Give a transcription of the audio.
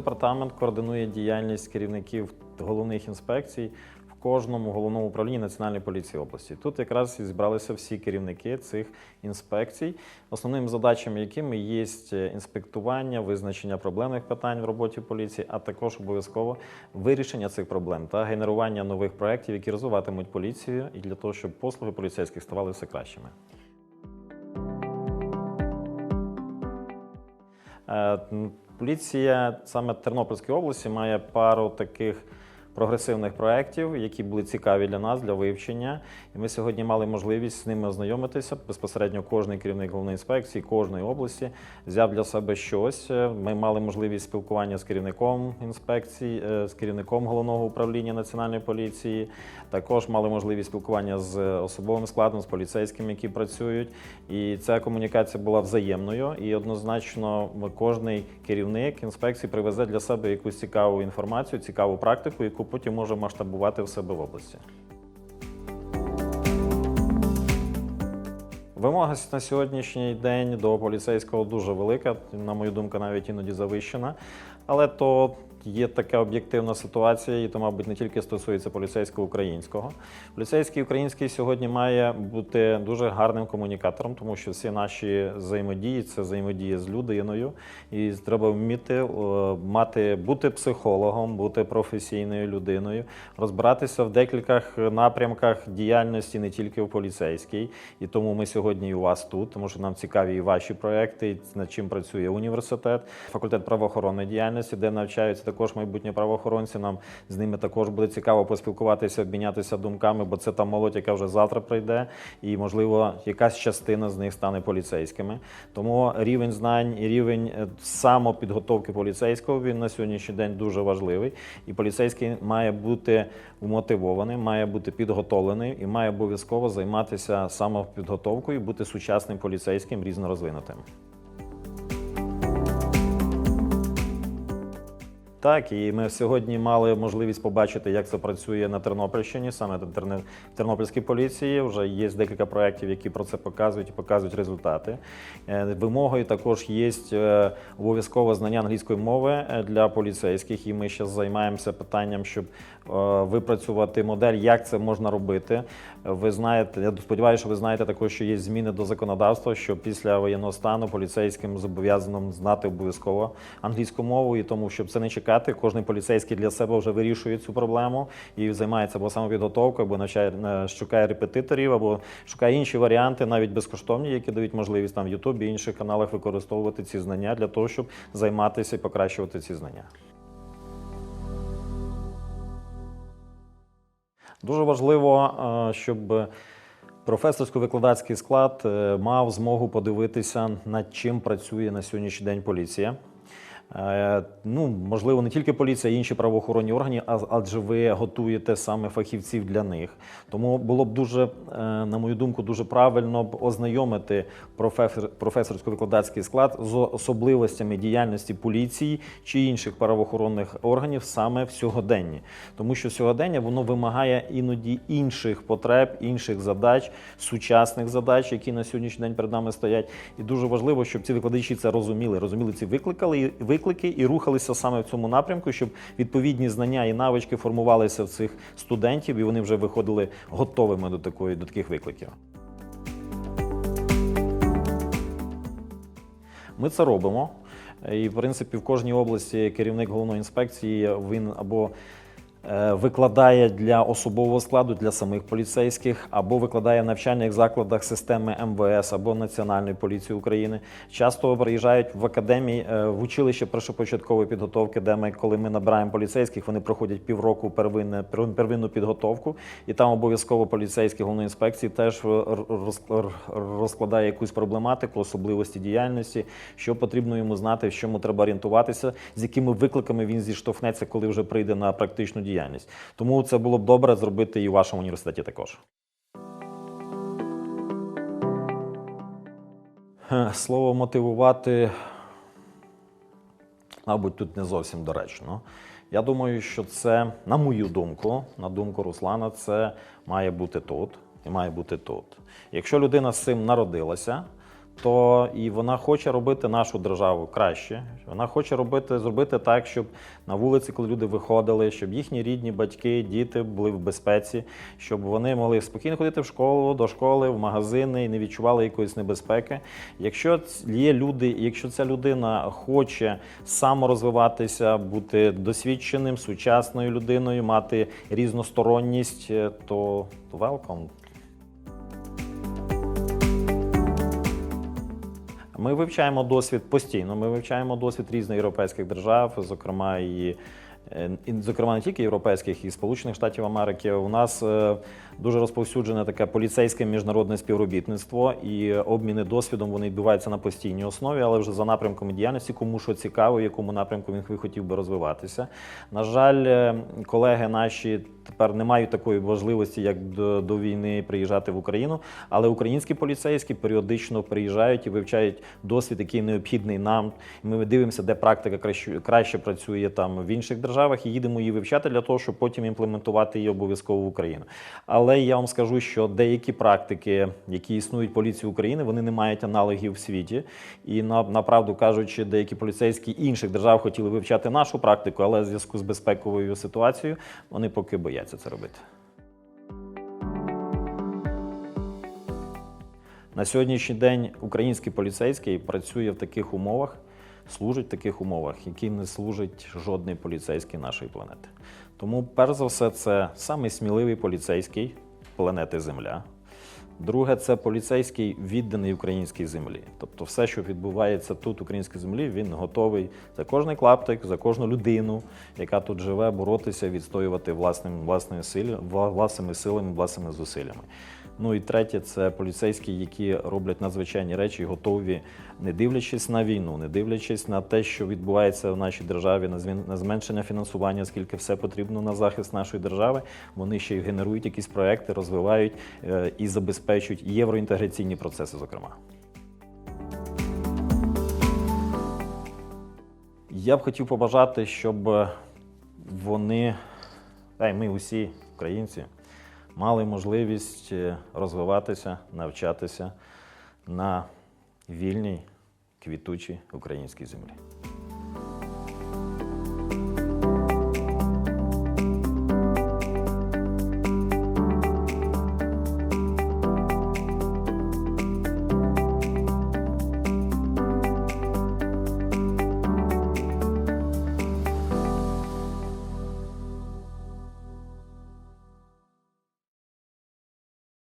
Департамент координує діяльність керівників головних інспекцій в кожному головному управлінні Національної поліції області. Тут якраз і зібралися всі керівники цих інспекцій, основними задачами якими є інспектування, визначення проблемних питань в роботі поліції, а також обов'язково вирішення цих проблем та генерування нових проєктів, які розвиватимуть поліцію, і для того, щоб послуги поліцейських ставали все кращими. Поліція саме Тернопільської області має пару таких прогресивних проєктів, які були цікаві для нас, для вивчення. І ми сьогодні мали можливість з ними ознайомитися. Безпосередньо кожний керівник головної інспекції, кожної області взяв для себе щось. Е, Ми мали можливість спілкування з керівником інспекції, е, з керівником головного управління національної поліції. Також мали можливість спілкування з особовим складом, з поліцейськими, які працюють. І ця комунікація була взаємною. І однозначно кожний керівник інспекції привезе для себе якусь цікаву інформацію, цікаву практику, яку потім може масштабувати в себе в області. Вимога на сьогоднішній день до поліцейського дуже велика, на мою думку, навіть іноді завищена. Але то є така об'єктивна ситуація, і то, мабуть, не тільки стосується поліцейського українського. Поліцейський український сьогодні має бути дуже гарним комунікатором, тому що всі наші взаємодії це взаємодія з людиною, і треба вміти е, мати бути психологом, бути професійною людиною, розбиратися в декількох напрямках діяльності не тільки в поліцейській. І тому ми сьогодні і у вас тут, тому що нам цікаві і ваші проекти, і над чим працює університет, факультет правоохоронної діяльності, де навчаються також майбутні правоохоронці. Нам з ними також буде цікаво поспілкуватися, обмінятися думками, бо це та молодь, яка вже завтра прийде, і можливо якась частина з них стане поліцейськими. Тому рівень знань і рівень е, самопідготовки поліцейського він на сьогоднішній день дуже важливий. І поліцейський має бути вмотивованим, має бути підготовлений і має обов'язково займатися самопідготовкою, бути сучасним поліцейським різнорозвинутим. Так, і ми сьогодні мали можливість побачити, як це працює на Тернопільщині, саме в Тернопільській поліції. Вже є декілька проєктів, які про це показують і показують результати. Е, Вимогою також є е, обов'язкове знання англійської мови е, для поліцейських, і ми зараз займаємося питанням, щоб випрацювати модель, як це можна робити. Ви знаєте, я сподіваюся, що ви знаєте також, що є зміни до законодавства, що після воєнного стану поліцейським зобов'язано знати обов'язково англійську мову, і тому, щоб це не чекати, кожен поліцейський для себе вже вирішує цю проблему і займається або самопідготовкою, або навчає е, шукає репетиторів, або шукає інші варіанти, навіть безкоштовні, які дають можливість там в Ютубі і інших каналах використовувати ці знання для того, щоб займатися і покращувати ці знання. Дуже важливо, е, щоб професорсько-викладацький склад е, мав змогу подивитися, над чим працює на сьогоднішній день поліція. Е, Ну, можливо, не тільки поліція, а інші правоохоронні органи, адже ви готуєте саме фахівців для них. Тому було б дуже, е, на мою думку, дуже правильно б ознайомити професорсько-викладацький склад з особливостями діяльності поліції чи інших правоохоронних органів саме в сьогоденні. Тому що сьогодення воно вимагає іноді інших потреб, інших задач, сучасних задач, які на сьогоднішній день перед нами стоять. І дуже важливо, щоб ці викладачі це розуміли, розуміли ці викликали виклики і рухалися саме в цьому напрямку, щоб відповідні знання і навички формувалися в цих студентів, і вони вже виходили готовими до такої до таких викликів. Ми це робимо. І, в принципі, в кожній області керівник головної інспекції він або викладає для особового складу, для самих поліцейських, або викладає в навчальних закладах системи МВС або Національної поліції України. Часто приїжджають в академії, е, в училище першопочаткової підготовки, де ми, коли ми набираємо поліцейських, вони проходять півроку первинне, пер- первинну підготовку, і там обов'язково поліцейський головної інспекції теж е, розкладає якусь проблематику, особливості діяльності, що потрібно йому знати, в чому треба орієнтуватися, з якими викликами він зіштовхнеться, коли вже прийде на практичну діяльність. Тому це було б добре зробити і у вашому університеті також. Слово мотивувати, мабуть, тут не зовсім доречно. Я думаю, що це, на мою думку, на думку Руслана, це має бути тут і має бути тут. Якщо людина з цим народилася, то і вона хоче робити нашу державу краще. Вона хоче робити, зробити так, щоб на вулиці, коли люди виходили, щоб їхні рідні батьки, діти були в безпеці, щоб вони могли спокійно ходити в школу, до школи, в магазини і не відчували якоїсь небезпеки. Якщо є люди, якщо ця людина хоче саморозвиватися, бути досвідченим, сучасною людиною, мати різносторонність, е, то, то welcome. Ми вивчаємо досвід постійно. Ми вивчаємо досвід різних європейських держав, зокрема і. е, Зокрема, не тільки європейських і Сполучених Штатів Америки. У нас е, дуже розповсюджене таке поліцейське міжнародне співробітництво і обміни досвідом вони відбуваються на постійній основі, але вже за напрямком діяльності, кому що цікаво, в якому напрямку він хотів би розвиватися. На жаль, е, колеги наші тепер не мають такої важливості, як до, до війни приїжджати в Україну, але українські поліцейські періодично приїжджають і вивчають досвід, який необхідний нам. Ми дивимося, де практика краще, краще працює там в інших державах, і їдемо її вивчати для того, щоб потім імплементувати її обов'язково в Україну. Але я вам скажу, що деякі практики, які існують в поліції України, вони не мають аналогів в світі. І на, направду кажучи, деякі поліцейські інших держав хотіли вивчати нашу практику, але в зв'язку з безпековою ситуацією вони поки бояться це робити. На сьогоднішній день український поліцейський працює в таких умовах, служить в таких умовах, які не служить жодний поліцейський нашої планети. Тому, перш за все, це самий поліцейський планети Земля. Друге, це поліцейський відданий українській землі. Тобто, все, що відбувається тут, українській землі, він готовий за кожний клаптик, за кожну людину, яка тут живе, боротися, відстоювати власним, власною силі, вла- власними силами, власними зусиллями. Ну і третє, це поліцейські, які роблять надзвичайні речі, готові, не дивлячись на війну, не дивлячись на те, що відбувається в нашій державі, на зменшення фінансування, скільки все потрібно на захист нашої держави. Вони ще й генерують якісь проекти, розвивають е, і забезпечують євроінтеграційні процеси, зокрема. Я б хотів побажати, щоб вони, та й ми усі українці, мали можливість е, розвиватися, навчатися на вільній, квітучій українській землі.